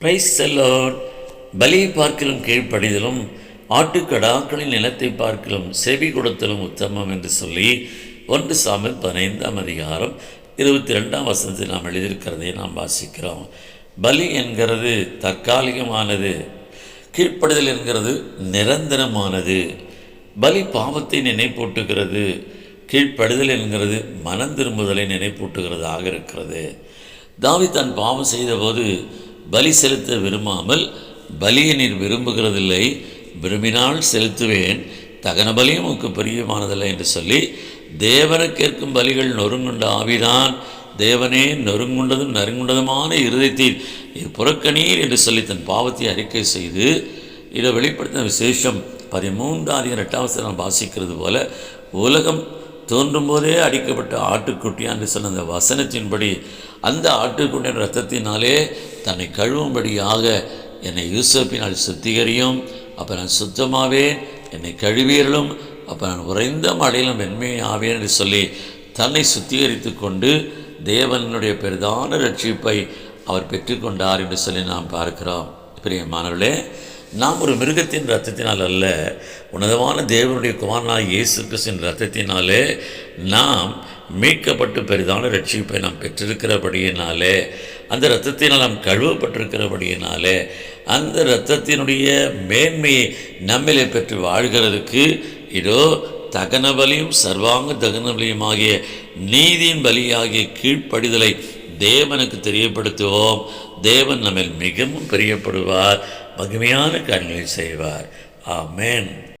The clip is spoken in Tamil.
பிரைஸ் செல்லோன் பலியை பார்க்கிலும் கீழ்ப்படிதலும் ஆட்டுக்கடாக்களின் நிலத்தை பார்க்கிலும் செவி கொடுத்தலும் உத்தமம் என்று சொல்லி ஒன்று சாமில் பதினைந்தாம் அதிகாரம் இருபத்தி ரெண்டாம் வசனத்தில் நாம் எழுதியிருக்கிறதை நாம் வாசிக்கிறோம். பலி என்கிறது தற்காலிகமானது கீழ்ப்படுதல் என்கிறது நிரந்தரமானது. பலி பாவத்தை நினைப்பூட்டுகிறது கீழ்ப்படுதல் என்கிறது மனம் திரும்புதலை நினைப்பூட்டுகிறதாக இருக்கிறது. தாவி தன் பாவம் செய்தபோது பலி செலுத்த விரும்பாமல் பலியை நீர் விரும்புகிறதில்லை. விரும்பினால் செலுத்துவேன். தகன பலியும் உமக்கு பிரியமானதில்லை என்று சொல்லி தேவனை கேட்கும் பலிகள் நொறுங்குண்ட ஆவிதான். தேவனே நொறுங்குண்டதும் நறுங்குண்டதுமான இருதயத்தில் புறக்கணீர் என்று சொல்லி தன் பாவத்தை அறிக்கை செய்து இதை வெளிப்படுத்தின விசேஷம் பதிமூன்றாவது எட்டாவது நாம் வாசிக்கிறது போல உலகம் தோன்றும் போதே அடிக்கப்பட்ட ஆட்டுக்குட்டியா என்று சொன்ன அந்த வசனத்தின்படி அந்த ஆட்டுக்குட்டியின் ரத்தத்தினாலே தன்னை கழுவும்படியாக என்னை யூசப்பினால் சுத்திகரியும். அப்போ நான் சுத்தமாகவே என்னை கழுவீர்களும் அப்போ நான் உறைந்த மழையிலும் வெண்மையை ஆவேன் என்று சொல்லி தன்னை சுத்திகரித்து கொண்டு தேவனுடைய பெரிதான ரட்சிப்பை அவர் பெற்றுக்கொண்டார் என்று சொல்லி நாம் பார்க்கிறோம். பிரியமானவர்களே நாம் ஒரு மிருகத்தின் ரத்தத்தினால் அல்ல உன்னதமான தேவனுடைய குமாரனாக இயேசு கிறிஸ்தின் ரத்தத்தினாலே நாம் மீட்கப்பட்டு பெரிதான ரட்சிப்பை நாம் பெற்றிருக்கிறபடியினாலே அந்த இரத்தத்தினால் நாம் கழுவப்பட்டிருக்கிறபடியினாலே அந்த இரத்தத்தினுடைய மேன்மையை நம்மிலே பெற்று வாழ்கிறதுக்கு இதோ தகன பலியும் சர்வாங்க தகன பலியும் ஆகிய நீதியின் பலியாகிய கீழ்ப்படிதலை தேவனுக்கு தெரியப்படுத்துவோம். தேவன் நம்மில் மிகவும் பிரியப்படுவார். மகிமையான காரியங்களை செய்வார். ஆமேன்.